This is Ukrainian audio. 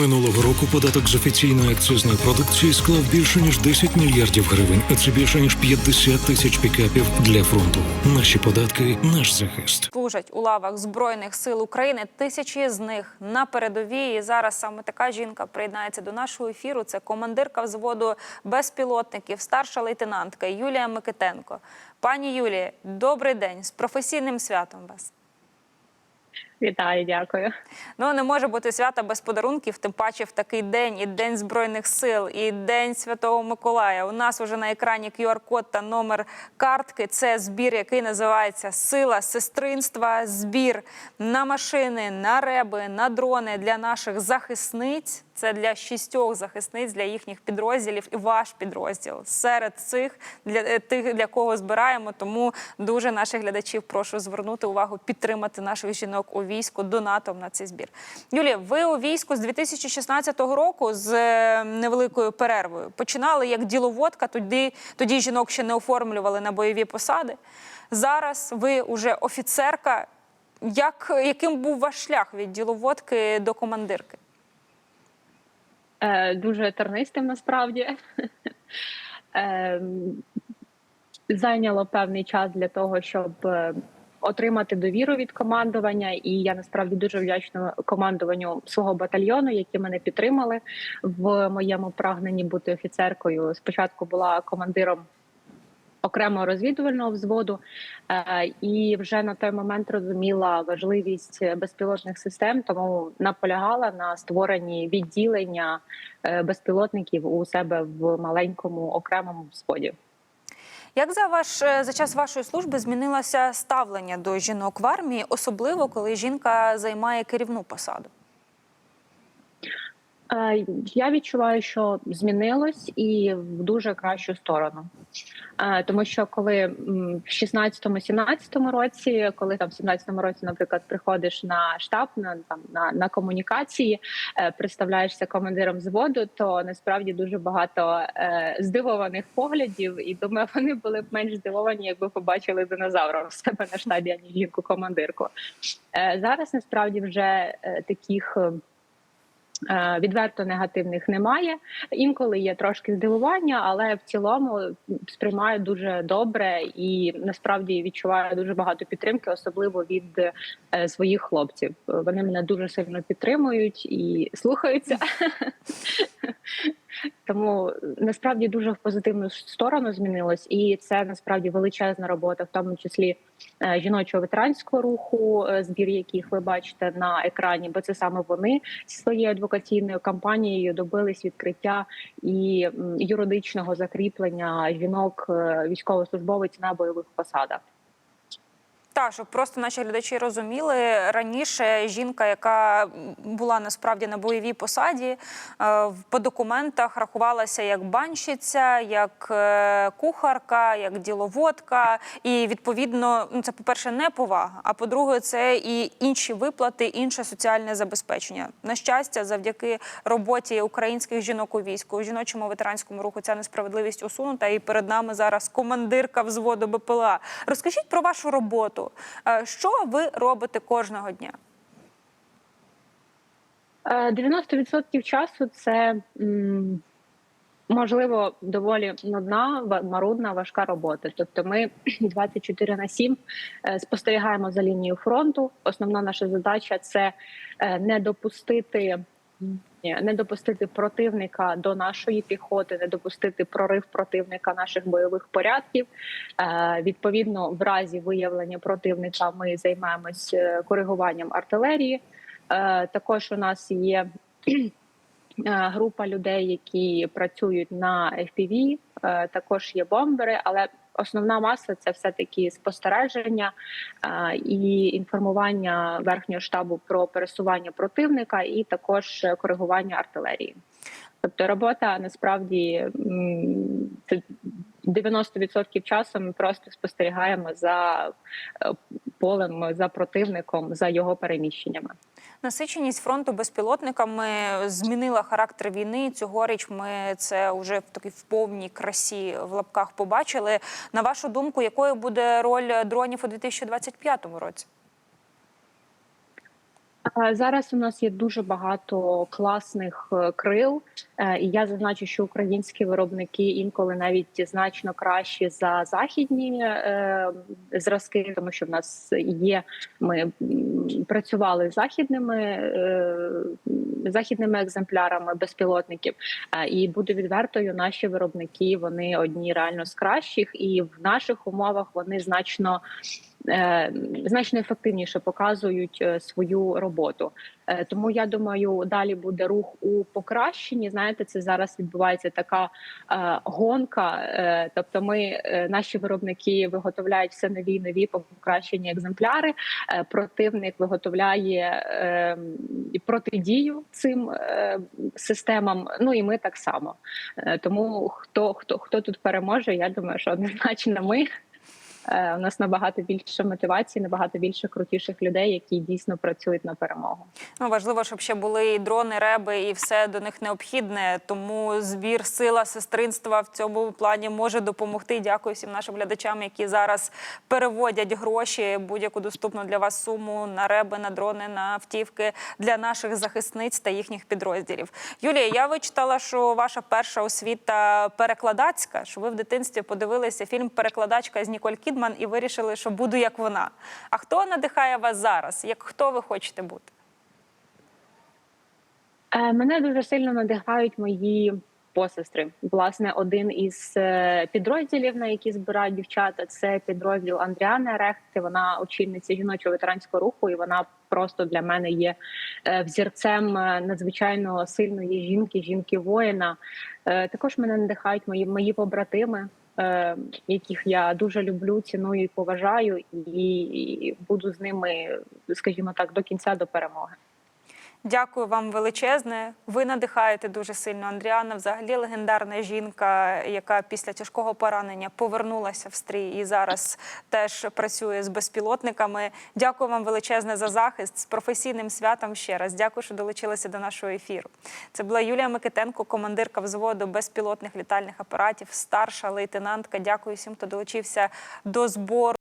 Минулого року податок з офіційної акцизної продукції склав більше ніж 10 мільярдів гривень, а це більше ніж 50 тисяч пікапів для фронту. Наші податки, наш захист. служать у лавах збройних сил України. Тисячі з них на передовій. І зараз саме така жінка приєднається до нашого ефіру. Це командирка взводу безпілотників, старша лейтенантка Юлія Микитенко. Пані Юлії, добрий день з професійним святом вас. Вітаю, дякую. Ну не може бути свята без подарунків, тим паче в такий день і День Збройних сил, і День Святого Миколая. У нас уже на екрані QR-код та номер картки. Це збір, який називається Сила сестринства. Збір на машини, на реби, на дрони для наших захисниць. Це для шістьох захисниць для їхніх підрозділів і ваш підрозділ серед цих для е, тих, для кого збираємо. Тому дуже наших глядачів прошу звернути увагу, підтримати наших жінок у війську донатом на цей збір. Юлія, ви у війську з 2016 року з е, невеликою перервою починали як діловодка. Тоді тоді жінок ще не оформлювали на бойові посади. Зараз ви уже офіцерка. Як яким був ваш шлях від діловодки до командирки? Е, дуже тернистим насправді. Е, зайняло певний час для того, щоб е, отримати довіру від командування. І я насправді дуже вдячна командуванню свого батальйону, які мене підтримали в моєму прагненні бути офіцеркою. Спочатку була командиром. Окремого розвідувального взводу, е, і вже на той момент розуміла важливість безпілотних систем, тому наполягала на створенні відділення е, безпілотників у себе в маленькому окремому взводі. Як за ваш е, за час вашої служби змінилося ставлення до жінок в армії, особливо коли жінка займає керівну посаду? Е, Я відчуваю, що змінилось і в дуже кращу сторону. Е, Тому що коли в 16-17 році, коли там в 17-му році, наприклад, приходиш на штаб на там на, на комунікації, е, представляєшся командиром взводу, то насправді дуже багато е, здивованих поглядів, і думаю, вони були б менш здивовані, якби побачили динозавра в себе на штабі, ані жінку командирку. Зараз насправді вже таких. Е, Відверто негативних немає. Інколи є трошки здивування, але в цілому сприймаю дуже добре і насправді відчуваю дуже багато підтримки, особливо від е, своїх хлопців. Вони мене дуже сильно підтримують і слухаються. Тому насправді дуже в позитивну сторону змінилось, і це насправді величезна робота, в тому числі е, жіночого ветеранського руху, е, збір яких ви бачите на екрані, бо це саме вони зі своєю адвокаційною кампанією добились відкриття і юридичного закріплення жінок е, військовослужбовиць на бойових посадах. Так, щоб просто наші глядачі розуміли раніше. Жінка, яка була насправді на бойовій посаді, е, по документах рахувалася як банщиця, як е, кухарка, як діловодка. І відповідно, ну це по перше, не повага. А по-друге, це і інші виплати, інше соціальне забезпечення. На щастя, завдяки роботі українських жінок у війську, у жіночому ветеранському руху ця несправедливість усунута. І перед нами зараз командирка взводу БПЛА. Розкажіть про вашу роботу. Е, Що ви робите кожного дня? Е, 90% часу це можливо доволі нудна, марудна, важка робота. Тобто, ми 24 на 7 е, спостерігаємо за лінією фронту. Основна наша задача це е, не допустити. Ні, Не допустити противника до нашої піхоти, не допустити прорив противника наших бойових порядків. Е, відповідно, в разі виявлення противника ми займаємось е, коригуванням артилерії. Е, Також у нас є група людей, які працюють на FPV, також є бомбери, але основна маса це все таки спостереження і інформування верхнього штабу про пересування противника, і також коригування артилерії. Тобто робота насправді це 90% часу ми просто спостерігаємо за е, полем, за противником, за його переміщеннями. Насиченість фронту безпілотниками змінила характер війни. Цьогоріч ми це вже в такій в повній красі в лапках побачили. На вашу думку, якою буде роль дронів у 2025 році? Зараз у нас є дуже багато класних е, крил, е, і я зазначу, що українські виробники інколи навіть значно кращі за західні е, зразки, тому що в нас є. Ми працювали з західними західними екземплярами безпілотників. І буду відвертою, наші виробники вони одні реально з кращих, і в наших умовах вони значно. Е, Значно ефективніше показують е, свою роботу, Е, тому я думаю, далі буде рух у покращенні. Знаєте, це зараз відбувається така гонка. Тобто, ми наші виробники виготовляють все нові нові покращені екземпляри. Противник виготовляє протидію цим системам. Ну і ми так само. Тому хто хто хто тут переможе, я думаю, що однозначно ми. Е, У нас набагато більше мотивації, набагато більше крутіших людей, які дійсно працюють на перемогу. Ну важливо, щоб ще були і дрони, реби, і все до них необхідне. Тому збір сила сестринства в цьому плані може допомогти. Дякую всім нашим глядачам, які зараз переводять гроші будь-яку доступну для вас суму на реби, на дрони, на автівки для наших захисниць та їхніх підрозділів. Юлія, я вичитала, що ваша перша освіта перекладацька. Що ви в дитинстві подивилися фільм Перекладачка з Ніколь Кідман і вирішили, що буду як вона. А хто надихає вас зараз? Як хто ви хочете бути? Е, Мене дуже сильно надихають мої посестри. Власне, один із е, підрозділів, на які збирають дівчата, це підрозділ Андріани Рехти. Вона очільниця жіночого ветеранського руху, і вона просто для мене є е, взірцем надзвичайно сильної жінки, жінки воїна. Також мене надихають мої мої побратими. Е, Яких я дуже люблю, ціную і поважаю, і буду з ними, скажімо так, до кінця до перемоги. Дякую вам величезне. Ви надихаєте дуже сильно. Андріана взагалі легендарна жінка, яка після тяжкого поранення повернулася в стрій і зараз теж працює з безпілотниками. Дякую вам величезне за захист з професійним святом. Ще раз дякую, що долучилися до нашого ефіру. Це була Юлія Микитенко, командирка взводу безпілотних літальних апаратів, старша лейтенантка. Дякую всім, хто долучився до збору.